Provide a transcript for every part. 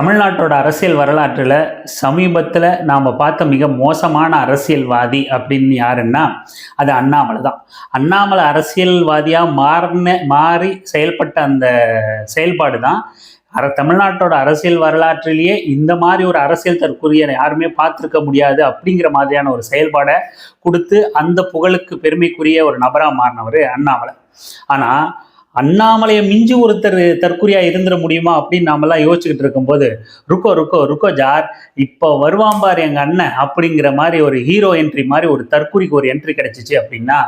தமிழ்நாட்டோட அரசியல் வரலாற்றில் சமீபத்தில் நாம் பார்த்த மிக மோசமான அரசியல்வாதி அப்படின்னு யாருன்னா அது அண்ணாமலை தான். அண்ணாமலை அரசியல்வாதியாக மாறின மாறி செயல்பட்ட அந்த செயல்பாடு தான் அர தமிழ்நாட்டோட அரசியல் வரலாற்றிலேயே இந்த மாதிரி ஒரு அரசியல் தற்கொலையை யாருமே பார்த்துருக்க முடியாது அப்படிங்கிற மாதிரியான ஒரு செயல்பாடை கொடுத்து அந்த புகழுக்கு பெருமைக்குரிய ஒரு நபராக மாறினவர் அண்ணாமலை. ஆனால் அண்ணாமலையை மிஞ்சி ஒருத்தர் தற்கொலையாக இருந்துட முடியுமா அப்படின்னு நாமெல்லாம் யோசிச்சுக்கிட்டு இருக்கும்போது ருக்கோ ருக்கோ ருக்கோ ஜார் இப்போ வருவான் பாரு அண்ணன் அப்படிங்கிற மாதிரி ஒரு ஹீரோ என்ட்ரி மாதிரி ஒரு தற்கொலைக்கு ஒரு என்ட்ரி கிடைச்சிச்சு அப்படின்னா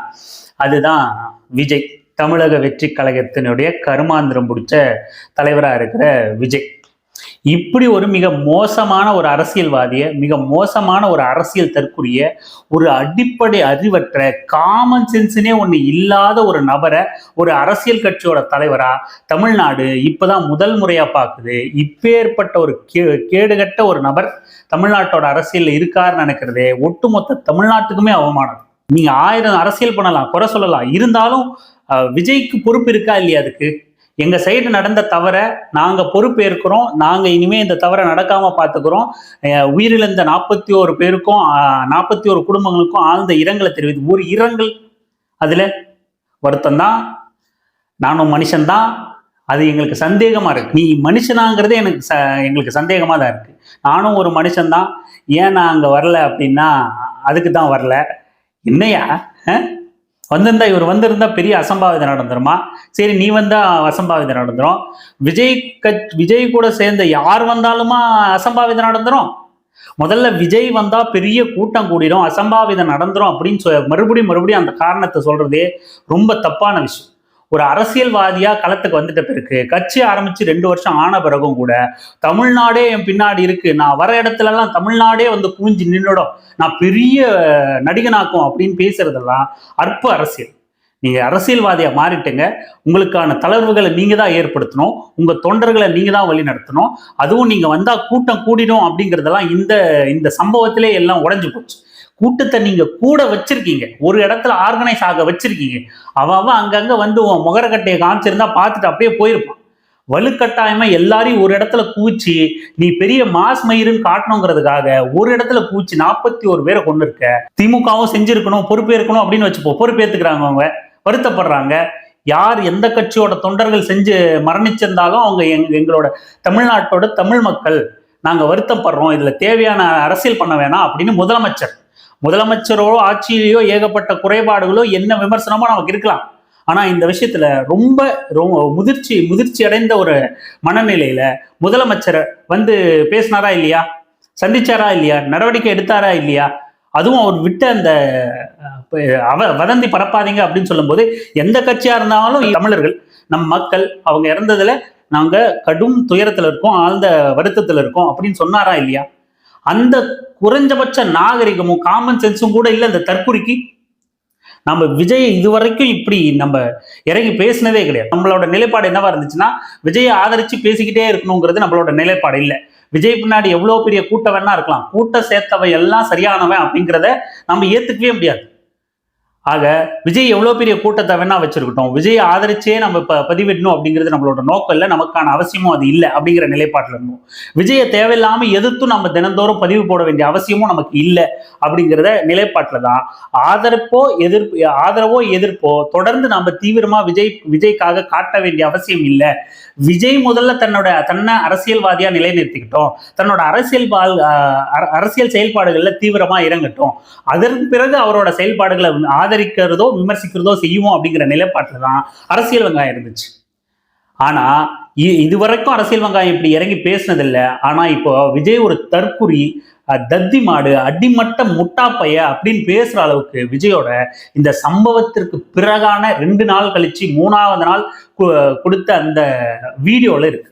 அதுதான் விஜய். தமிழக வெற்றி கழகத்தினுடைய கருமாந்திரம் பிடிச்ச தலைவராக இருக்கிற விஜய். இப்படி ஒரு மிக மோசமான ஒரு அரசியல்வாதியை மிக மோசமான ஒரு அரசியல் தற்குரிய ஒரு அடிப்படை அறிவற்ற காமன் சென்ஸுனே ஒன்று இல்லாத ஒரு நபரை ஒரு அரசியல் கட்சியோட தலைவரா தமிழ்நாடு இப்பதான் முதல் முறையா பார்க்குது. இப்பேற்பட்ட ஒரு கே கேடுகட்ட ஒரு நபர் தமிழ்நாட்டோட அரசியலில் இருக்காருன்னு நினைக்கிறதே ஒட்டுமொத்த தமிழ்நாட்டுக்குமே அவமானம். நீங்க ஆயிரம் அரசியல் பண்ணலாம் குறை சொல்லலாம். இருந்தாலும் விஜய்க்கு பொறுப்பு இருக்கா இல்லையா அதுக்கு? எங்க சைடு நடந்த தவற நாங்க பொறுப்பேற்கிறோம். நாங்க இனிமே இந்த தவறை நடக்காம பாத்துக்கிறோம். உயிரிழந்த நாற்பத்தி ஒரு பேருக்கும் நாற்பத்தி ஒரு குடும்பங்களுக்கும் ஆழ்ந்த இரங்கலை தெரிவித்து ஒரு இரங்கல் அதுல வருத்தம் தான் நானும் மனுஷன்தான். அது எங்களுக்கு சந்தேகமா இருக்கு. நீ மனுஷனாங்கிறதே எனக்கு ச எங்களுக்கு சந்தேகமா தான் இருக்கு. நானும் ஒரு மனுஷன்தான். ஏன் நான் அங்க வரல அப்படின்னா அதுக்கு தான் வரல. என்னையா ஆ வந்திருந்தா இவர் வந்திருந்தா பெரிய அசம்பாவிதம் நடந்துருமா? சரி நீ வந்தா அசம்பாவிதம் நடந்துரும். விஜய் கட் விஜய் கூட சேர்ந்த யார் வந்தாலுமா அசம்பாவிதம் நடந்துரும்? முதல்ல விஜய் வந்தா பெரிய கூட்டம் கூடிரும் அசம்பாவிதம் நடந்துரும் அப்படின்னு சொ- மறுபடியும் மறுபடியும் அந்த காரணத்தை சொல்றதே ரொம்ப தப்பான விஷயம். ஒரு அரசியல்வாதியா களத்துக்கு வந்துட்ட பிறகு கட்சி ஆரம்பிச்சு ரெண்டு வருஷம் ஆன பிறகும் கூட தமிழ்நாடே என் பின்னாடி இருக்கு. நான் வர இடத்துல எல்லாம் தமிழ்நாடே வந்து கூஞ்சி நின்னுடும். நான் பெரிய நடிகனாக்கும் அப்படின்னு பேசுறதெல்லாம் அற்ப அரசியல். நீங்க அரசியல்வாதியா மாறிட்டுங்க. உங்களுக்கான தளர்வுகளை நீங்க தான் ஏற்படுத்தணும். உங்க தொண்டர்களை நீங்க தான் வழி நடத்தணும். அதுவும் நீங்க வந்தா கூட்டம் கூடிடும் அப்படிங்கறதெல்லாம் இந்த இந்த சம்பவத்திலே எல்லாம் உடஞ்சு போச்சு. கூட்டத்தை நீங்க கூட வச்சிருக்கீங்க. ஒரு இடத்துல ஆர்கனைஸ் ஆக வச்சிருக்கீங்க. அவன் அங்கங்க வந்து உன் முகரக்கட்டையை காமிச்சிருந்தா பார்த்துட்டு அப்படியே போயிருப்பான் வலுக்கட்டாயமா எல்லாரையும் ஒரு இடத்துல கூச்சி நீ பெரிய மாஸ் மயிருன்னு காட்டணுங்கிறதுக்காக ஒரு இடத்துல கூச்சி நாற்பத்தி ஒரு பேரை கொண்டு இருக்க. திமுகவும் செஞ்சிருக்கணும் பொறுப்பேற்கணும் அப்படின்னு வச்சுப்போ பொறுப்பேற்றுக்கிறாங்க அவங்க. வருத்தப்படுறாங்க. யார் எந்த கட்சியோட தொண்டர்கள் செஞ்சு மரணிச்சிருந்தாலும் அவங்க எங் எங்களோட தமிழ்நாட்டோட தமிழ் மக்கள். நாங்கள் வருத்தப்படுறோம். இதில் தேவையான அரசியல் பண்ண வேணாம் அப்படின்னு முதலமைச்சர் முதலமைச்சரோ ஆட்சியிலேயோ ஏகப்பட்ட குறைபாடுகளோ என்ன விமர்சனமோ நமக்கு இருக்கலாம். ஆனா இந்த விஷயத்துல ரொம்ப ரொம்ப முதிர்ச்சி முதிர்ச்சி அடைந்த ஒரு மனநிலையில முதலமைச்சர் வந்து பேசினாரா இல்லையா? சந்திச்சாரா இல்லையா? நடவடிக்கை எடுத்தாரா இல்லையா? அதுவும் அவர் விட்ட அந்த அவ வதந்தி பரப்பாதீங்க அப்படின்னு சொல்லும்போது எந்த கட்சியா இருந்தாலும் தமிழர்கள் நம் மக்கள் அவங்க இறந்ததுல நாங்க கடும் துயரத்துல இருக்கோம் ஆழ்ந்த வருத்தத்துல இருக்கோம் அப்படின்னு சொன்னாரா இல்லையா? அந்த குறைஞ்சபட்ச நாகரிகமும் காமன் சென்ஸும் கூட இல்லை இந்த தற்குறிக்கு. நம்ம விஜய் இதுவரைக்கும் இப்படி நம்ம இறங்கி பேசினதே கிடையாது. நம்மளோட நிலைப்பாடு என்னவா இருந்துச்சுன்னா விஜயை ஆதரிச்சு பேசிக்கிட்டே இருக்கணுங்கிறது நம்மளோட நிலைப்பாடு இல்லை. விஜய் பின்னாடி எவ்வளோ பெரிய கூட்டம் வேணா இருக்கலாம். கூட்டம் சேர்த்தவை எல்லாம் சரியானவன் அப்படிங்கிறத நம்ம ஏற்றுக்கவே முடியாது. ஆக விஜய் எவ்வளோ பெரிய கூட்டத்தை வேணா வச்சிருக்கட்டும். விஜயை ஆதரிச்சே நம்ம இப்போ பதிவிடணும் அப்படிங்கிறது நம்மளோட நோக்கம் இல்லை நமக்கான அவசியமும் அது இல்லை அப்படிங்கிற நிலைப்பாட்டில் இருந்தோம். விஜயை தேவையில்லாமல் எதிர்த்தும் நம்ம தினந்தோறும் பதிவு போட வேண்டிய அவசியமும் நமக்கு இல்லை அப்படிங்கிறத நிலைப்பாட்டில் தான் ஆதரப்போ எதிர்ப்பு ஆதரவோ எதிர்ப்போ தொடர்ந்து நம்ம தீவிரமாக விஜய் விஜய்க்காக காட்ட வேண்டிய அவசியம் இல்லை. விஜய் முதல்ல தன்னோட தன்னை அரசியல்வாதியா நிலைநிறுத்திக்கிட்டோம். தன்னோட அரசியல் பால் அஹ் அரசியல் செயல்பாடுகளில் தீவிரமாக இறங்கட்டும். அதற்கு பிறகு அவரோட செயல்பாடுகளை ஆதரிக்கிறதோ விமர்சிக்கிறதோ செய்வோம் அப்படிங்கிற நிலைப்பாட்டில் தான் அரசியல் வெங்காயம் இருந்துச்சு. ஆனா இது இதுவரைக்கும் அரசியல் வெங்காயம் இப்படி இறங்கி பேசினதில்லை. ஆனா இப்போ விஜய் ஒரு தற்குறி தத்தி மாடு அடிமட்ட முட்டாப்பைய அப்படின்னு பேசுற அளவுக்கு விஜயோட இந்த சம்பவத்திற்கு பிறகான ரெண்டு நாள் கழிச்சு மூணாவது நாள் கு- கொடுத்த அந்த வீடியோல இருக்கு.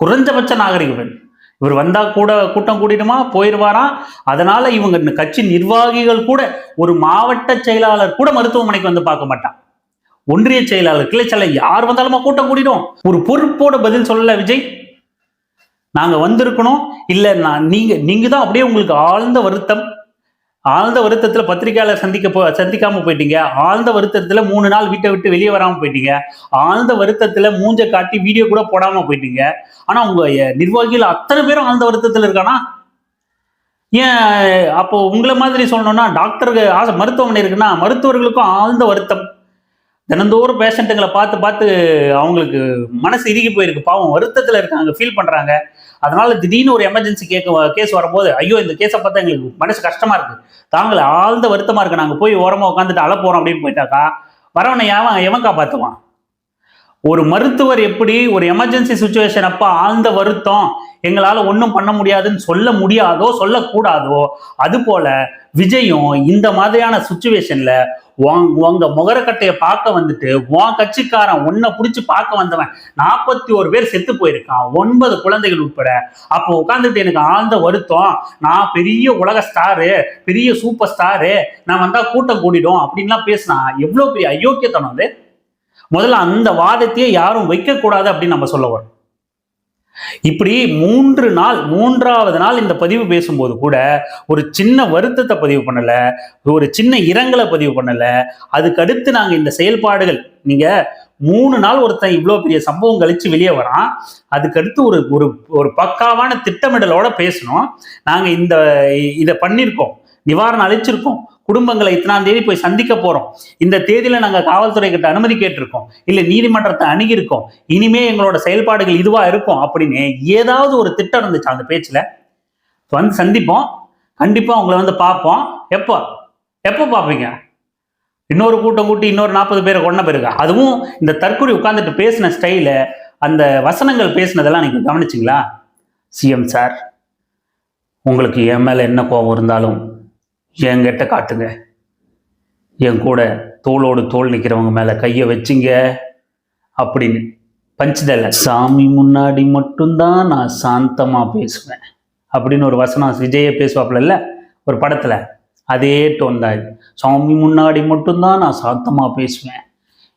குறைஞ்சபட்ச நாகரிகம் இவர் வந்தால் கூட கூட்டம் கூடிடுமா? போயிடுவாராம் அதனால் இவங்க இந்த கட்சி நிர்வாகிகள் கூட ஒரு மாவட்ட செயலாளர் கூட மருத்துவமனைக்கு வந்து பார்க்க மாட்டான். ஒன்றிய செயலாளர் கிளை யார் வந்தாலுமா கூட்டம் கூடிடும். ஒரு பொறுப்போட பதில் சொல்லல விஜய். நாங்கள் வந்திருக்கணும். இல்லை நான் நீங்கள் நீங்கள் தான் அப்படியே உங்களுக்கு ஆழ்ந்த வருத்தம். ஆழ்ந்த வருத்தத்தில் பத்திரிகையாளர் சந்திக்க போ சந்திக்காம போயிட்டீங்க. ஆழ்ந்த வருத்தத்தில் மூணு நாள் வீட்டை விட்டு வெளியே வராமல் போயிட்டீங்க. ஆழ்ந்த வருத்தத்தில் மூஞ்ச காட்டி வீடியோ கூட போடாமல் போயிட்டீங்க. ஆனால் உங்கள் நிர்வாகிகள் அத்தனை பேரும் ஆழ்ந்த வருத்தத்தில் இருக்கானா? ஏன் அப்போ உங்களை மாதிரி சொல்லணும்னா டாக்டருக்கு ஆசை மருத்துவமனை இருக்குன்னா மருத்துவர்களுக்கும் ஆழ்ந்த வருத்தம். தினந்தோறும் பேஷண்ட்டுங்களை பார்த்து பார்த்து அவங்களுக்கு மனசு இறுகி போயிருக்கு. பாவம் வருத்தத்தில் இருக்காங்க ஃபீல் பண்ணுறாங்க அதனால திடீர்னு ஒரு எமர்ஜென்சி கேட்க கேஸ் வரும்போது ஐயோ இந்த கேஸை பார்த்தா எங்களுக்கு மனசு கஷ்டமா இருக்கு. தாங்கள் ஆழ்ந்த வருத்தமா இருக்கு. நாங்கள் போய் ஓரமாக உட்காந்துட்டு அழ போறோம் அப்படின்னு போயிட்டாக்கா வரவனை எவன் எவன் காப்பாற்றுவான் ஒரு மருத்துவர் எப்படி ஒரு எமர்ஜென்சி சுச்சுவேஷன் அப்ப ஆழ்ந்த வருத்தம் எங்களால ஒன்றும் பண்ண முடியாதுன்னு சொல்ல முடியாதோ சொல்லக்கூடாதோ அது போல விஜயும் இந்த மாதிரியான சுச்சுவேஷன்ல உங்க முகரக்கட்டையை பார்க்க வந்துட்டு உன் கட்சிக்காரன் உன்னை பிடிச்சி பார்க்க வந்தவன் நாற்பத்தி ஒரு பேர் செத்து போயிருக்கான் ஒன்பது குழந்தைகள் உட்பட. அப்போ உட்காந்துட்டு எனக்கு ஆழ்ந்த வருத்தம் நான் பெரிய உலக ஸ்டாரு பெரிய சூப்பர் ஸ்டாரு நான் வந்தா கூட்டம் கூடிடும் அப்படின்லாம் பேசினா எவ்வளோ பெரிய அயோக்கியத்தனம் அது? முதல்ல அந்த வாதத்தையே யாரும் வைக்கக்கூடாது அப்படின்னு நம்ம சொல்ல வரோம். இப்படி மூன்று நாள் மூன்றாவது நாள் இந்த பதிவு பேசும்போது கூட ஒரு சின்ன வருத்தத்தை பதிவு பண்ணல ஒரு சின்ன இரங்கலை பதிவு பண்ணல. அதுக்கு அடுத்து நாங்க இந்த செயல்பாடுகள் நீங்க மூணு நாள் ஒருத்தன் இவ்வளோ பெரிய சம்பவம் கழிச்சு வெளியே வரான் அதுக்கடுத்து ஒரு ஒரு ஒரு பக்காவான திட்டமிடலோட பேசணும். நாங்க இந்த இதை பண்ணியிருக்கோம் நிவாரணம் அழிச்சிருக்கோம் குடும்பங்களை இத்தனாம் தேதி போய் சந்திக்க போறோம். இந்த தேதியில நாங்க காவல்துறை கிட்ட அனுமதி கேட்டிருக்கோம். இல்ல நீதிமன்றத்தை அணுகியிருக்கோம். இனிமே எங்களோட செயல்பாடுகள் இதுவா இருக்கும் அப்படின்னு ஏதாவது ஒரு திட்டம் இருந்துச்சு அந்த பேச்சுல. வந்து சந்திப்போம். கண்டிப்பா உங்களை வந்து பார்ப்போம். எப்போ? எப்போ பார்ப்பீங்க? இன்னொரு கூட்டம் கூட்டி இன்னொரு நாற்பது பேரை கொண்ட பிறகு. அதுவும் இந்த தற்கொலை உட்காந்துட்டு பேசின ஸ்டைல அந்த வசனங்கள் பேசினதெல்லாம் நீங்க கவனிச்சிங்களா? சிஎம் சார் உங்களுக்கு என் மேல என்ன கோபம் இருந்தாலும் என்கிட்ட காட்டுங்க. என் கூட தோளோடு தோல் நிற்கிறவங்க மேலே கையை வச்சிங்க. அப்படின்னு பஞ்சதல்ல சாமி முன்னாடி மட்டும்தான் நான் சாந்தமாக பேசுவேன். அப்படின்னு ஒரு வசனம் விஜயை பேசுவாப்பில்ல ஒரு படத்தில். அதே டோன் தான் இது. சாமி முன்னாடி மட்டும்தான் நான் சாந்தமாக பேசுவேன்.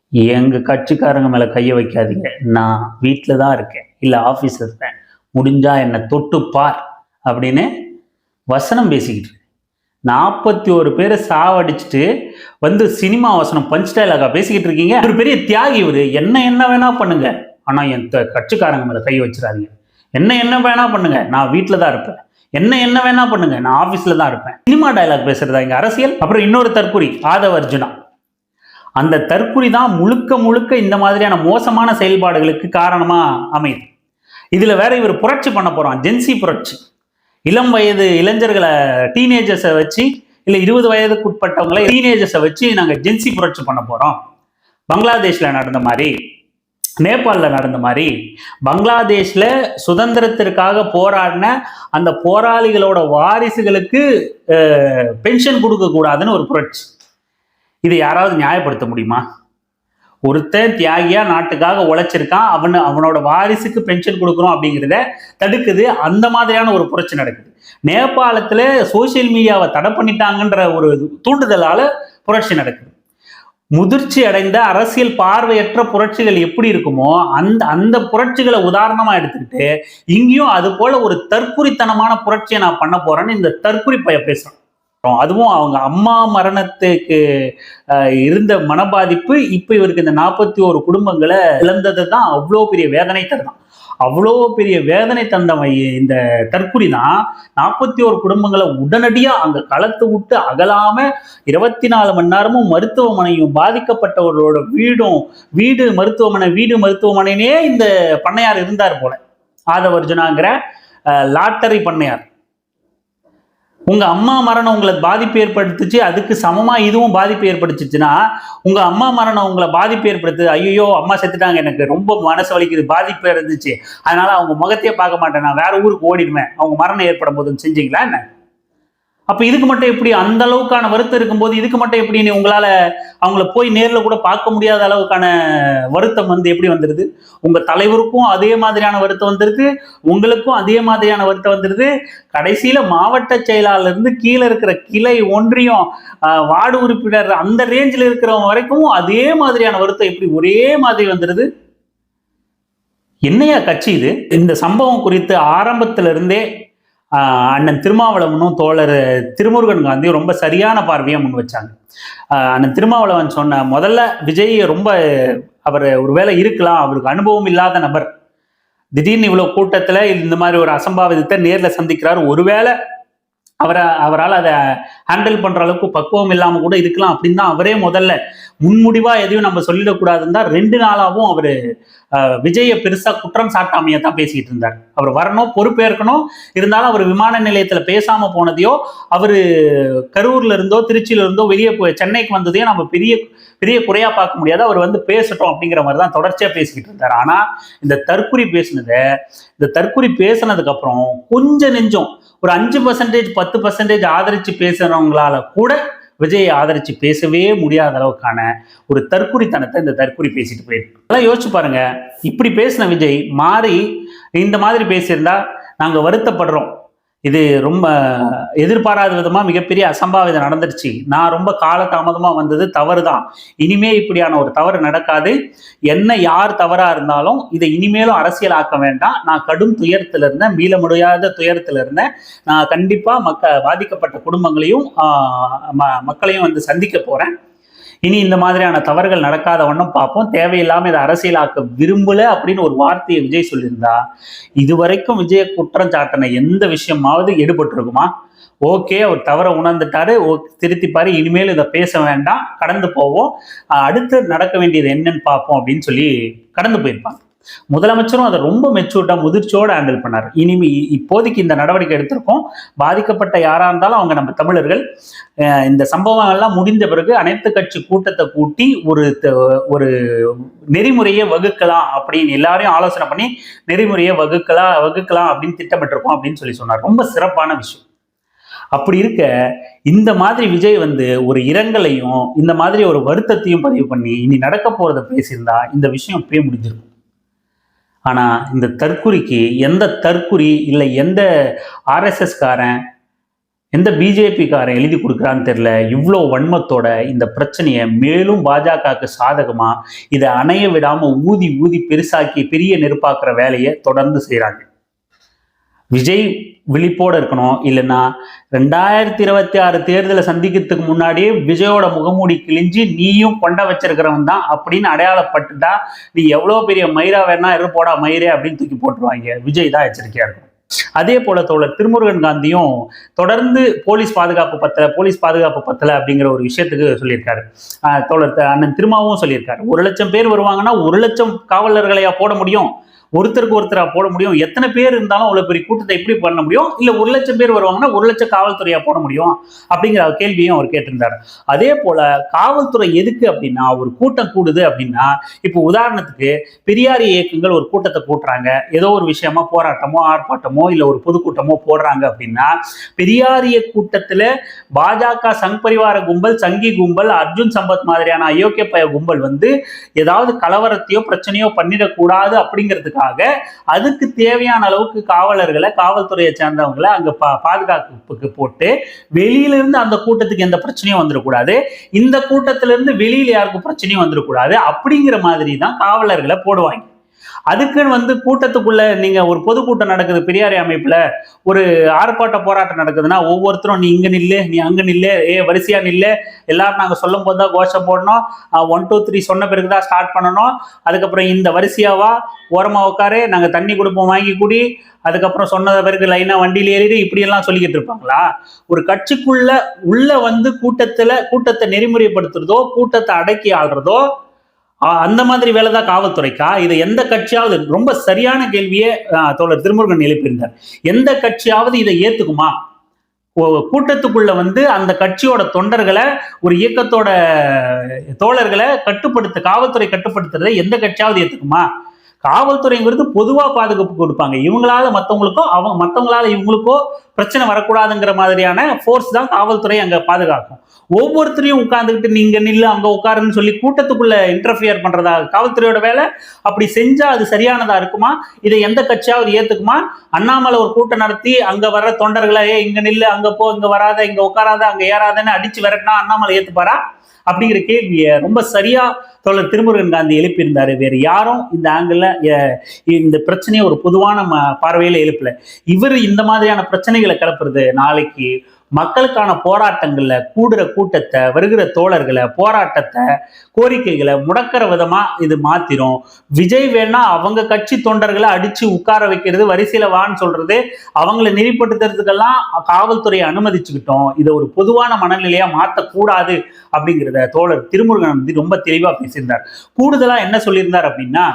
எங்கள் கட்சிக்காரங்க மேலே கையை வைக்காதீங்க. நான் வீட்டில் தான் இருக்கேன். இல்லை ஆஃபீஸில் இருப்பேன் முடிஞ்சால் என்னை தொட்டு பார் அப்படின்னு வசனம் பேசிக்கிட்டு நாற்பத்தி ஒரு பேரை சாவடிச்சுட்டு வந்து சினிமா வசனம் பஞ்ச் டைலாகா பேசிக்கிட்டு இருக்கீங்க. ஒரு பெரிய தியாகி இவர். என்ன என்ன வேணா பண்ணுங்க. ஆனால் என் த- கட்சிக்காரங்க மேலே கை வச்சிடாதீங்க. என்ன என்ன வேணா பண்ணுங்க. நான் வீட்டில் தான் இருப்பேன். என்ன என்ன வேணா பண்ணுங்க. நான் ஆஃபீஸில் தான் இருப்பேன். சினிமா டயலாக் பேசுறதா இங்கே அரசியல்? அப்புறம் இன்னொரு தற்குறி ஆதவ அர்ஜுனா. அந்த தற்குறி தான் முழுக்க முழுக்க இந்த மாதிரியான மோசமான செயல்பாடுகளுக்கு காரணமாக அமையுது. இதில் வேற இவர் புரட்சி பண்ண போகிறான் ஜென்சி புரட்சி. இளம் வயது இளைஞர்களை டீனேஜர்ஸை வச்சு இல்லை இருபது வயதுக்கு உட்பட்டவங்களை டீனேஜர்ஸை வச்சு நாங்கள் ஜென்சி புரட்சி பண்ண போகிறோம் பங்களாதேஷில் நடந்த மாதிரி நேபாளில் நடந்த மாதிரி பங்களாதேஷில் சுதந்திரத்திற்காக போராடின அந்த போராளிகளோட வாரிசுகளுக்கு பென்ஷன் கொடுக்கக்கூடாதுன்னு ஒரு புரட்சி. இதை யாராவது நியாயப்படுத்த முடியுமா? ஒருத்தன் தியாகியா நாட்டுக்காக உழைச்சிருக்கான் அவனு அவனோட வாரிசுக்கு பென்ஷன் கொடுக்குறோம் அப்படிங்கிறத தடுக்குது. அந்த மாதிரியான ஒரு புரட்சி நடக்குது. நேபாளத்தில் சோசியல் மீடியாவை தடை பண்ணிட்டாங்கன்ற ஒரு தூண்டுதலால் புரட்சி நடக்குது. முதிர்ச்சி அடைந்த அரசியல் பார்வையற்ற புரட்சிகள் எப்படி இருக்குமோ அந்த அந்த புரட்சிகளை உதாரணமாக எடுத்துக்கிட்டு இங்கேயும் அது போல ஒரு தற்குறித்தனமான புரட்சியை நான் பண்ண போறேன்னு இந்த தற்குறி பேசுகிறேன் அதுவும் அவங்க அம்மா மரணத்துக்கு இருந்த மனபாதிப்பு இப்போ இவருக்கு இந்த நாற்பத்தி ஒரு குடும்பங்களை இழந்தது தான் அவ்வளோ பெரிய வேதனை தருதான் அவ்வளோ பெரிய வேதனை தந்தவன் இந்த தற்குறி தான். நாற்பத்தி ஒரு குடும்பங்களை உடனடியாக அங்கே களத்து விட்டு அகலாம இருபத்தி நாலு மணி நேரமும் மருத்துவமனையும் பாதிக்கப்பட்டவர்களோட வீடும் வீடு மருத்துவமனை வீடு மருத்துவமனையினே இந்த பண்ணையார் இருந்தார் போல. ஆதவர்ஜுனாங்கிற லாட்டரி பண்ணையார். உங்கள் அம்மா மரணம் உங்களை பாதிப்பு ஏற்படுத்துச்சு அதுக்கு சமமாக இதுவும் பாதிப்பு ஏற்படுத்துச்சுன்னா உங்கள் அம்மா மரணம் உங்களை பாதிப்பு ஏற்படுத்துது. ஐயோ அம்மா செத்துட்டாங்க. எனக்கு ரொம்ப மனசு வலிக்குது பாதிப்பு இருந்துச்சு அதனால் அவங்க முகத்தையே பார்க்க மாட்டேன். நான் வேற ஊருக்கு ஓடிடுவேன். அவங்க மரணம் ஏற்படும் போதுன்னு செஞ்சீங்களா என்ன? அப்போ இதுக்கு மட்டும் எப்படி அந்த அளவுக்கான வருத்தம் இருக்கும்போது இதுக்கு மட்டும் எப்படி நீ உங்களால் அவங்கள போய் நேரில் கூட பார்க்க முடியாத அளவுக்கான வருத்தம் வந்து எப்படி வந்துடுது உங்கள் தலைவருக்கும் அதே மாதிரியான வருத்தம் வந்திருக்கு உங்களுக்கும் அதே மாதிரியான வருத்தம் வந்துடுது கடைசியில் மாவட்ட செயலாளர்லேருந்து கீழே இருக்கிற கிளை ஒன்றியம் வார்டு உறுப்பினர் அந்த ரேஞ்சில் இருக்கிறவங்க வரைக்கும் அதே மாதிரியான வருத்தம் எப்படி ஒரே மாதிரி வந்துடுது என்னையா கட்சி இது? இந்த சம்பவம் குறித்து ஆரம்பத்திலிருந்தே அண்ணன் திருமாவளவனும் தோழர் திருமுருகன் காந்தியும் ரொம்ப சரியான பார்வையை முன் வச்சாங்க. அண்ணன் திருமாவளவன் சொன்ன முதல்ல விஜய் ரொம்ப அவர் ஒருவேளை இருக்கலாம் அவருக்கு அனுபவம் இல்லாத நபர். திடீர்னு இவ்வளவு கூட்டத்துல இந்த மாதிரி ஒரு அசம்பாவிதத்தை நேர்ல சந்திக்கிறார். ஒருவேளை அவரை அவரால் அதை ஹேண்டில் பண்ணுற அளவுக்கு பக்குவம் இல்லாமல் கூட இருக்கலாம் அப்படின்னு தான் அவரே முதல்ல. முன்முடிவாக எதையும் நம்ம சொல்லிடக்கூடாதுன்னு தான் ரெண்டு நாளாகவும் அவர் விஜயை பெருசாக குற்றம் சாட்டாமையை தான் பேசிக்கிட்டு இருந்தார். அவர் வரணும் பொறுப்பேற்கணும். இருந்தாலும் அவர் விமான நிலையத்தில் பேசாமல் போனதையோ அவர் கரூர்ல இருந்தோ திருச்சியில இருந்தோ வெளியே போய் சென்னைக்கு வந்ததையோ நம்ம பெரிய பெரிய குறையா பார்க்க முடியாது. அவர் வந்து பேசட்டும் அப்படிங்கிற மாதிரி தான் தொடர்ச்சியா பேசிக்கிட்டு இருந்தார். ஆனா இந்த தற்குறி பேசினதை இந்த தற்குறி பேசினதுக்கு அப்புறம் கொஞ்சம் நெஞ்சம் ஒரு அஞ்சு பர்சன்டேஜ் பத்து பர்சன்டேஜ் ஆதரிச்சு பேசுறவங்களால கூட விஜயை ஆதரிச்சு பேசவே முடியாத அளவுக்கான ஒரு தற்குறித்தனத்தை இந்த தற்குறி பேசிட்டு போயிருக்கு. அதெல்லாம் யோசிச்சு பாருங்க. இப்படி பேசின விஜய் மாறி இந்த மாதிரி பேசியிருந்தா நாங்கள் வருத்தப்படுறோம். இது ரொம்ப எதிர்பாராத விதமாக மிகப்பெரிய அசம்பாவிதம் நடந்துருச்சு நான் ரொம்ப காலதாமதமாக வந்தது தவறு தான் இனிமே இப்படியான ஒரு தவறு நடக்காது. என்ன யார் தவறாக இருந்தாலும் இதை இனிமேலும் அரசியல் ஆக்க வேண்டாம். நான் கடும் துயரத்தில் இருந்தேன். மீள முடியாத துயரத்தில் இருந்தேன். நான் கண்டிப்பாக மக்க பாதிக்கப்பட்ட குடும்பங்களையும் ம- மக்களையும் வந்து சந்திக்க போகிறேன் இனி இந்த மாதிரியான தவறுகள் நடக்காத ஒன்றும் பார்ப்போம். தேவையில்லாமல் இதை அரசியலாக்க விரும்பல அப்படின்னு ஒரு வார்த்தையை விஜய் சொல்லியிருந்தா இதுவரைக்கும் விஜய குற்றம் சாட்டின எந்த விஷயமாவது எடுபட்டிருக்குமா? ஓகே அவர் தவற உணர்ந்துட்டாரு. ஓ திருத்திப்பாரு. இனிமேல் இதை பேச வேண்டாம். கடந்து போவோம். அடுத்து நடக்க வேண்டியது என்னன்னு பார்ப்போம் அப்படின்னு சொல்லி கடந்து போயிருப்பாங்க. முதலமைச்சரும் அதை ரொம்ப மெச்சூர்டா முதிர்ச்சியோட ஹேண்டில் பண்ணார். இனிமே இப்போதைக்கு இந்த நடவடிக்கை எடுத்திருக்கோம். பாதிக்கப்பட்ட யாரா இருந்தாலும் அவங்க நம்ம தமிழர்கள் அஹ் இந்த சம்பவங்கள்லாம் முடிந்த பிறகு அனைத்து கட்சி கூட்டத்தை கூட்டி ஒரு ஒரு நெறிமுறையை வகுக்கலாம் அப்படின்னு எல்லாரையும் ஆலோசனை பண்ணி நெறிமுறையை வகுக்கலாம் வகுக்கலாம் அப்படின்னு திட்டமிட்டிருக்கோம் அப்படின்னு சொல்லி சொன்னார். ரொம்ப சிறப்பான விஷயம். அப்படி இருக்க இந்த மாதிரி விஜய் வந்து ஒரு இரங்கலையும் இந்த மாதிரி ஒரு வருத்தத்தையும் பதிவு பண்ணி இனி நடக்க போறதை பேசியிருந்தா இந்த விஷயம் இப்பயே முடிஞ்சிருக்கும். ஆனால் இந்த தற்குறிக்கு எந்த தற்குறி இல்லை எந்த ஆர்எஸ்எஸ்காரன் எந்த பிஜேபிக்காரன் எழுதி கொடுக்குறான்னு தெரில இவ்வளோ வன்மத்தோட இந்த பிரச்சனையை மேலும் பாஜகவுக்கு சாதகமாக இதை அணைய விடாமல் ஊதி ஊதி பெருசாக்கி பெரிய நெருப்பாக்குற வேலையை தொடர்ந்து செய்கிறாங்க விஜய் விழிப்போட இருக்கணும். இல்லைன்னா ரெண்டாயிரத்தி இருபத்தி ஆறு தேர்தலை சந்திக்கிறதுக்கு முன்னாடியே விஜயோட முகமூடி கிழிஞ்சு நீயும் கொண்ட வச்சிருக்கிறவன் தான் அப்படின்னு அடையாளப்பட்டுட்டா நீ எவ்வளோ பெரிய மயிரா வேணா இரு போடா மயிரே அப்படின்னு தூக்கி போட்டுருவாங்க. விஜய் தான் எச்சரிக்கையா இருக்கும் அதே போல தோழர் திருமுருகன் காந்தியும் தொடர்ந்து போலீஸ் பாதுகாப்பு பத்தல போலீஸ் பாதுகாப்பு பத்தல அப்படிங்கிற ஒரு விஷயத்துக்கு சொல்லியிருக்காரு. தோழர் அண்ணன் திருமாவும் சொல்லியிருக்காரு. ஒரு லட்சம் பேர் வருவாங்கன்னா ஒரு லட்சம் காவலர்களையா போட முடியும். ஒருத்தருக்கு ஒருத்தராக போட முடியும். எத்தனை பேர் இருந்தாலும் அவ்வளோ பெரிய கூட்டத்தை எப்படி பண்ண முடியும்? இல்லை ஒரு லட்சம் பேர் வருவாங்கன்னா ஒரு லட்சம் காவல்துறையாக போட முடியும்? அப்படிங்கிற கேள்வியும் அவர் கேட்டிருந்தார். அதே போல் காவல்துறை எதுக்கு அப்படின்னா ஒரு கூட்டம் கூடுது அப்படின்னா இப்போ உதாரணத்துக்கு பெரியார் இயக்கங்கள் ஒரு கூட்டத்தை கூட்டுறாங்க. ஏதோ ஒரு விஷயமா போராட்டமோ ஆர்ப்பாட்டமோ இல்லை ஒரு பொதுக்கூட்டமோ போடுறாங்க அப்படின்னா பெரியாரிய கூட்டத்தில் பாஜக சங் பரிவார கும்பல் சங்கி கும்பல் அர்ஜுன் சம்பத் மாதிரியான அயோக்கிய பய கும்பல் வந்து ஏதாவது கலவரத்தையோ பிரச்சனையோ பண்ணிடக்கூடாது அப்படிங்கிறதுக்காக அதுக்கு தேவையான அளவுக்கு காவலர்களை காவல்துறையை சேர்ந்தவங்களை அங்க பா பாதுகாப்புக்கு போட்டு வெளியில இருந்து அந்த கூட்டத்துக்கு எந்த பிரச்சனையும் வந்துடக்கூடாது. இந்த கூட்டத்திலிருந்து வெளியில யாருக்கும் பிரச்சனையும் வந்துடக்கூடாது. அப்படிங்கிற மாதிரி தான் காவலர்களை போடுவாங்க. அதுக்குன்னு வந்து கூட்டத்துக்குள்ள நீங்க ஒரு பொதுக்கூட்டம் நடக்குது பெரியாரி அமைப்புல. ஒரு ஆர்ப்பாட்ட போராட்டம் நடக்குதுன்னா ஒவ்வொருத்தரும் நீ இங்க நில்லு நீ அங்க நில்லு ஏ வரிசையா நில்லு. எல்லாரும் நாங்க சொல்லும் போது தான் கோஷம் போடணும். ஒன் டூ த்ரீ சொன்ன பிறகு தான் ஸ்டார்ட் பண்ணணும். அதுக்கப்புறம் இந்த வரிசையாவா ஓரமா உட்காரு நாங்க தண்ணி கொடுப்போம் வாங்கி கூடி. அதுக்கப்புறம் சொன்னத பிறகு லைனா வண்டியில ஏறிடு இப்படி எல்லாம் சொல்லிக்கிட்டு இருப்பாங்களா? ஒரு கட்சிக்குள்ள உள்ள வந்து கூட்டத்துல கூட்டத்தை நெறிமுறைப்படுத்துறதோ கூட்டத்தை அடக்கி ஆள்றதோ அந்த மாதிரி வேலை தான் காவல்துறைக்கா? இதை எந்த கட்சியாவது ரொம்ப சரியான கேள்வியே தோழர் திருமுருகன் எழுப்பியிருந்தார். எந்த கட்சியாவது இதை ஏத்துக்குமா? ஓ- கூட்டத்துக்குள்ள வந்து அந்த கட்சியோட தொண்டர்களை ஒரு இயக்கத்தோட தோழர்களை கட்டுப்படுத்த காவல்துறை கட்டுப்படுத்துறதை எந்த கட்சியாவது ஏத்துக்குமா? காவல்துறைங்கிறது பொதுவாக பாதுகாப்பு கொடுப்பாங்க. இவங்களால மற்றவங்களுக்கோ அவங்க மற்றவங்களால இவங்களுக்கோ பிரச்சனை வரக்கூடாதுங்கிற மாதிரியான ஃபோர்ஸ் தான் காவல்துறை அங்கே பாதுகாக்கும். ஒவ்வொருத்தரையும் உட்காந்துக்கிட்டு நீங்க நில்லு அங்க உட்காருன்னு சொல்லி கூட்டத்துக்குள்ள இன்டர்ஃபியர் பண்றதா காவல்துறையோட வேலை? அப்படி செஞ்சா அது சரியானதா இருக்குமா? இதை எந்த கட்சியாவது ஏத்துக்குமா? அண்ணாமலை ஒரு கூட்டம் நடத்தி அங்க வர்ற தொண்டர்களை இங்க நில்லு அங்க போ இங்க வராத இங்க உட்காராத அங்க ஏறாதன்னு அடிச்சு விரட்டினா அண்ணாமலை ஏத்துப்பாரா? அப்படிங்கிற கேள்வியை ரொம்ப சரியா தோழர் திருமுருகன் காந்தி எழுப்பியிருந்தாரு. வேற யாரும் இந்த ஆங்கிள் இந்த பிரச்சனையை ஒரு பொதுவான பார்வையில எழுப்பல. இவர் இந்த மாதிரியான பிரச்சனைகளை கிளப்புறது நாளைக்கு மக்களுக்கான போராட்டங்கள்ல கூடுற கூட்டத்தை வருகிற தோழர்களை போராட்டத்தை கோரிக்கைகளை முடக்கிற விதமா இது மாத்திரும். விஜய் வேணா அவங்க கட்சி தொண்டர்களை அடிச்சு உட்கார வைக்கிறது வரிசையில வான்னு சொல்றது அவங்கள நெறிப்படுத்துறதுக்கெல்லாம் காவல்துறையை அனுமதிச்சுக்கிட்டோம். இதை ஒரு பொதுவான மனநிலையா மாற்றக்கூடாது அப்படிங்கிறத தோழர் திருமுருகன் வந்து ரொம்ப தெளிவா பேசியிருந்தார். கூடுதலா என்ன சொல்லியிருந்தார் அப்படின்னா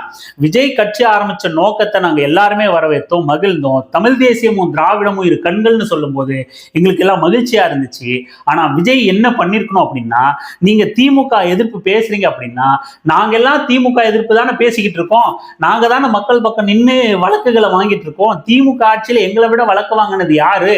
விஜய் கட்சி ஆரம்பிச்ச நோக்கத்தை நாங்க எல்லாருமே வரவேற்றோம் மகிழ்ந்தோம். தமிழ் தேசியமும் திராவிடமும் இரு கண்கள்னு சொல்லும்போது எங்களுக்கு எல்லாம் மகிழ்ச்சியா இருந்துச்சு. ஆனா விஜய் என்ன பண்ணிருக்கணும் அப்படின்னா நீங்க திமுக எதிர்ப்பு பேசுறீங்க அப்படின்னா நாங்க எல்லாம் திமுக எதிர்ப்பு தானே பேசிக்கிட்டு இருக்கோம். நாங்க தானே மக்கள் பக்கம் நின்று வழக்குகளை வாங்கிட்டு இருக்கோம். திமுக ஆட்சியில எங்களை விட வழக்கு வாங்கினது யாரு?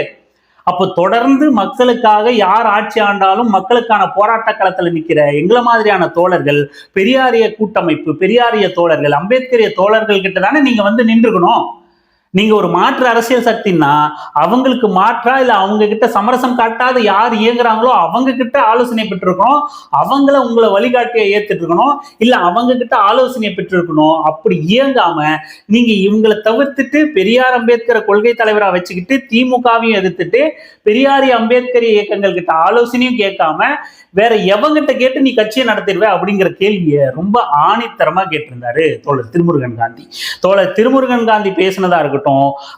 அப்போ தொடர்ந்து மக்களுக்காக யார் ஆட்சி ஆண்டாலும் மக்களுக்கான போராட்ட களத்தில் நிற்கிற எங்களை மாதிரியான தோழர்கள் பெரியாரிய கூட்டமைப்பு பெரியாரிய தோழர்கள் அம்பேத்கரிய தோழர்கள் கிட்ட தானே நீங்க வந்து நின்றுக்கணும். நீங்க ஒரு மாற்று அரசியல் சக்தின்னா அவங்களுக்கு மாற்றா இல்ல அவங்க கிட்ட சமரசம் காட்டாத யார் இயங்குறாங்களோ அவங்க கிட்ட ஆலோசனை பெற்றிருக்கணும். அவங்கள உங்களை வழிகாட்டிய ஏத்துட்டு இருக்கணும் இல்ல அவங்க கிட்ட ஆலோசனை பெற்றிருக்கணும். அப்படி இயங்காம நீங்க இவங்களை தவிர்த்துட்டு பெரியார் அம்பேத்கர் கொள்கை தலைவரா வச்சுக்கிட்டு திமுகவையும் எதிர்த்துட்டு பெரியாரி அம்பேத்கர் இயக்கங்கள் கிட்ட ஆலோசனையும் கேட்காம வேற எவங்கிட்ட கேட்டு நீ கட்சியை நடத்திடுவ அப்படிங்கிற கேள்வியை ரொம்ப ஆணித்தரமா கேட்டிருந்தாரு தோழர் திருமுருகன் காந்தி. தோழர் திருமுருகன் காந்தி பேசினதா இருக்கட்டும்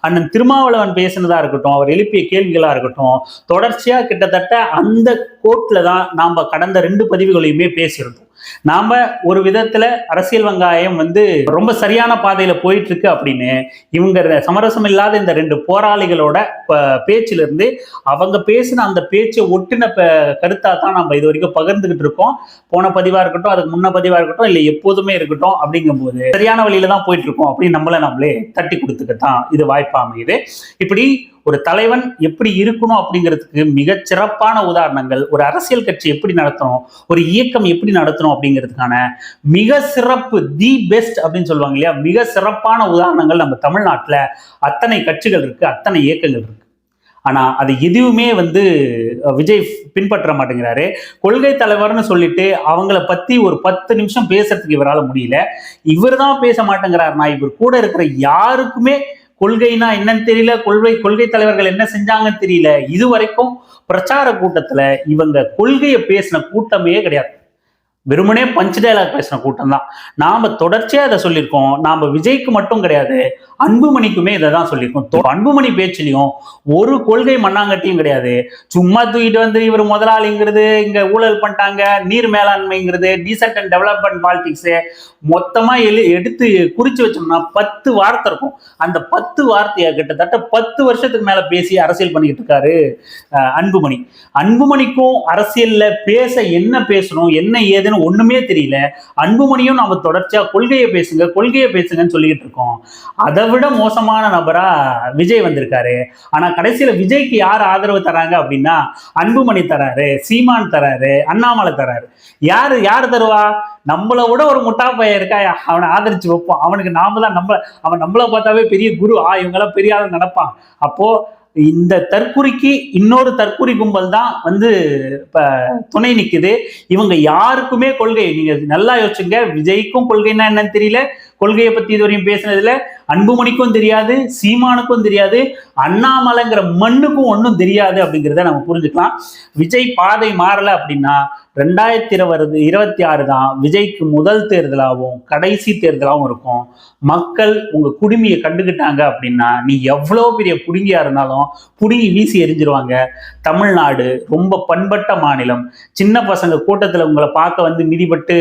அண்ணன் திருமாவளவன் பேசினதா இருக்கட்டும் அவர் எழுப்பிய கேள்விகளா இருக்கட்டும் தொடர்ச்சியா கிட்டத்தட்ட அந்த கோட்ல தான் நாம கடந்த ரெண்டு பதிவுகளையுமே பேசியிருந்தோம். நாம ஒரு விதத்துல அரசியல் வெங்காயம் வந்து ரொம்ப சரியான பாதையில போயிட்டு இருக்கு அப்படின்னு இவங்க சமரசம் இல்லாத இந்த ரெண்டு போராளிகளோட பேச்சிலிருந்து பேச்சுல இருந்து அவங்க பேசின அந்த பேச்சை ஒட்டின ப- கருத்தா தான் நம்ம இது வரைக்கும் பகிர்ந்துகிட்டு இருக்கோம். போன பதிவா இருக்கட்டும் அதுக்கு முன்ன பதிவா இருக்கட்டும் இல்ல எப்போதுமே இருக்கட்டும் அப்படிங்கும்போது சரியான வழியில தான் போயிட்டு இருக்கோம் அப்படின்னு நம்மள நம்மளே தட்டி கொடுத்துக்கத்தான் இது வாய்ப்பா அமையுது. இப்படி ஒரு தலைவன் எப்படி இருக்கணும் அப்படிங்கிறதுக்கு மிக சிறப்பான உதாரணங்கள் ஒரு அரசியல் கட்சி எப்படி நடத்தணும் ஒரு இயக்கம் எப்படி நடத்தணும் அப்படிங்கிறதுக்கான மிக சிறப்பு தி பெஸ்ட் அப்படின்னு சொல்லுவாங்க இல்லையா? மிக சிறப்பான உதாரணங்கள் நம்ம தமிழ்நாட்டில் அத்தனை கட்சிகள் இருக்கு அத்தனை இயக்கங்கள் இருக்கு. ஆனா அது எதுவுமே வந்து விஜய் பின்பற்ற மாட்டேங்கிறாரு. கொள்கை தலைவர்னு சொல்லிட்டு அவங்கள பத்தி ஒரு பத்து நிமிஷம் பேசுறதுக்கு இவரால் முடியல. இவர் தான் பேச மாட்டேங்கிறாருனா இவர் கூட இருக்கிற யாருக்குமே கொள்கைனா என்னன்னு தெரியல கொள்கை கொள்கை தலைவர்கள் என்ன செஞ்சாங்கன்னு தெரியல. இது வரைக்கும் பிரச்சார கூட்டத்துல இவங்க கொள்கையை பேசின கூட்டமே கிடையாது. வெறுமனே பஞ்ச் டயலாக் பேசின கூட்டம் தான் நாம தொடர்ச்சியா இதை சொல்லியிருக்கோம். நாம விஜய்க்கு மட்டும் கிடையாது அன்புமணிக்குமே இதை தான் சொல்லியிருக்கோம். அன்புமணி பேச்சுலையும் ஒரு கொள்கை மண்ணாங்கட்டியும் கிடையாது. சும்மா தூக்கிட்டு வந்து இவர் முதலாளிங்கிறது இங்க ஊழல் பண்ணிட்டாங்க நீர் மேலாண்மைங்கிறது டீசென்ட் அண்ட் டெவலப்மெண்ட் பாலிடிக்ஸ் மொத்தமா எழு எடுத்து குறிச்சு வச்சோம்னா பத்து வார்த்தை இருக்கும். அந்த பத்து வார்த்தையை கிட்டத்தட்ட பத்து வருஷத்துக்கு மேல பேசி அரசியல் பண்ணிக்கிட்டு இருக்காரு அஹ், அன்புமணி. அன்புமணிக்கும் அரசியல்ல பேச என்ன பேசணும் என்ன ஏதுன்னு ஒண்ணுமே தெரியல. அன்புமணியும் நாம தொடர்ச்சியா கொள்கையை பேசுங்க கொள்கையை பேசுங்கன்னு சொல்லிட்டு இருக்கோம். அதை விட மோசமான நபரா விஜய் வந்திருக்காரு. ஆனா கடைசியில விஜய்க்கு யார் ஆதரவு தராங்க அப்படின்னா அன்புமணி தராரு சீமான் தராரு அண்ணாமலை தராரு. யாரு யார் தருவா? நம்மள விட ஒரு முட்டா பையன் இருக்கா? அவனை ஆதரிச்சு வைப்போம். அவனுக்கு நாம தான் நம்ம அவன் நம்மள பார்த்தாவே பெரிய குரு. ஆ இவங்கெல்லாம் பெரிய ஆள் நினைப்பான் அப்போ இந்த தற்குறிக்கு இன்னொரு தற்குறி கும்பல் தான் வந்து இப்ப துணை நிக்குது. இவங்க யாருக்குமே கொள்கை நீங்க நல்லா யோசிச்சுங்க விஜய்க்கும் கொள்கைன்னா என்னன்னு தெரியல. கொள்கையை பத்தி இதுவரையும் பேசினதுல அன்புமணிக்கும் தெரியாது சீமானுக்கும் தெரியாது அண்ணாமலைங்கிற மண்ணுக்கும் ஒன்றும் தெரியாது அப்படிங்கிறத நம்ம புரிஞ்சுக்கலாம். விஜய் பாதை மாறல அப்படின்னா ரெண்டாயிரத்தி இருபது இருபத்தி ஆறு தான் விஜய்க்கு முதல் தேர்தலாகவும் கடைசி தேர்தலாகவும் இருக்கும். மக்கள் உங்க குடுமியை கண்டுக்கிட்டாங்க அப்படின்னா நீ எவ்வளோ பெரிய புடுங்கியா இருந்தாலும் புடுங்கி வீசி எரிஞ்சிருவாங்க. தமிழ்நாடு ரொம்ப பண்பட்ட மாநிலம். சின்ன பசங்க கூட்டத்தில் உங்களை பார்க்க வந்து மிதிபட்டு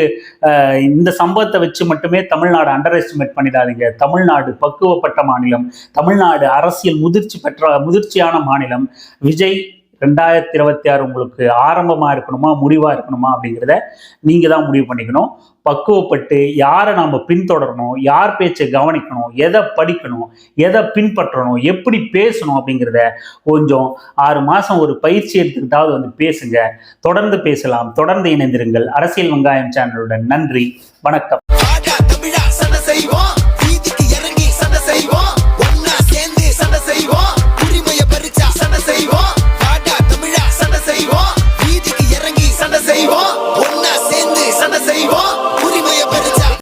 இந்த சம்பவத்தை வச்சு மட்டுமே தமிழ்நாடு அண்டர் எஸ்டிமேட் பண்ணிடாதீங்க. தமிழ்நாடு பக்குவப்பட்ட மாநிலம். தமிழ்நாடு அரசியல் முதிர்ச்சி பெற்ற முதிர்ச்சியான மாநிலம். விஜய் ரெண்டாயிரத்தி இருபத்தி ஆறு உங்களுக்கு ஆரம்பமாக இருக்கணுமா முடிவாக இருக்கணுமா அப்படிங்கிறத நீங்கள் தான் முடிவு பண்ணிக்கணும். பக்குவப்பட்டு யாரை நாம் பின்தொடரணும் யார் பேச்சை கவனிக்கணும் எதை படிக்கணும் எதை பின்பற்றணும் எப்படி பேசணும் அப்படிங்கிறத கொஞ்சம் ஆறு மாதம் ஒரு பயிற்சி எடுத்துக்கிட்டாவது வந்து பேசுங்க. தொடர்ந்து பேசலாம். தொடர்ந்து இணைந்திருங்கள். அரசியல் வெங்காயம் சேனலுடன் நன்றி. வணக்கம்.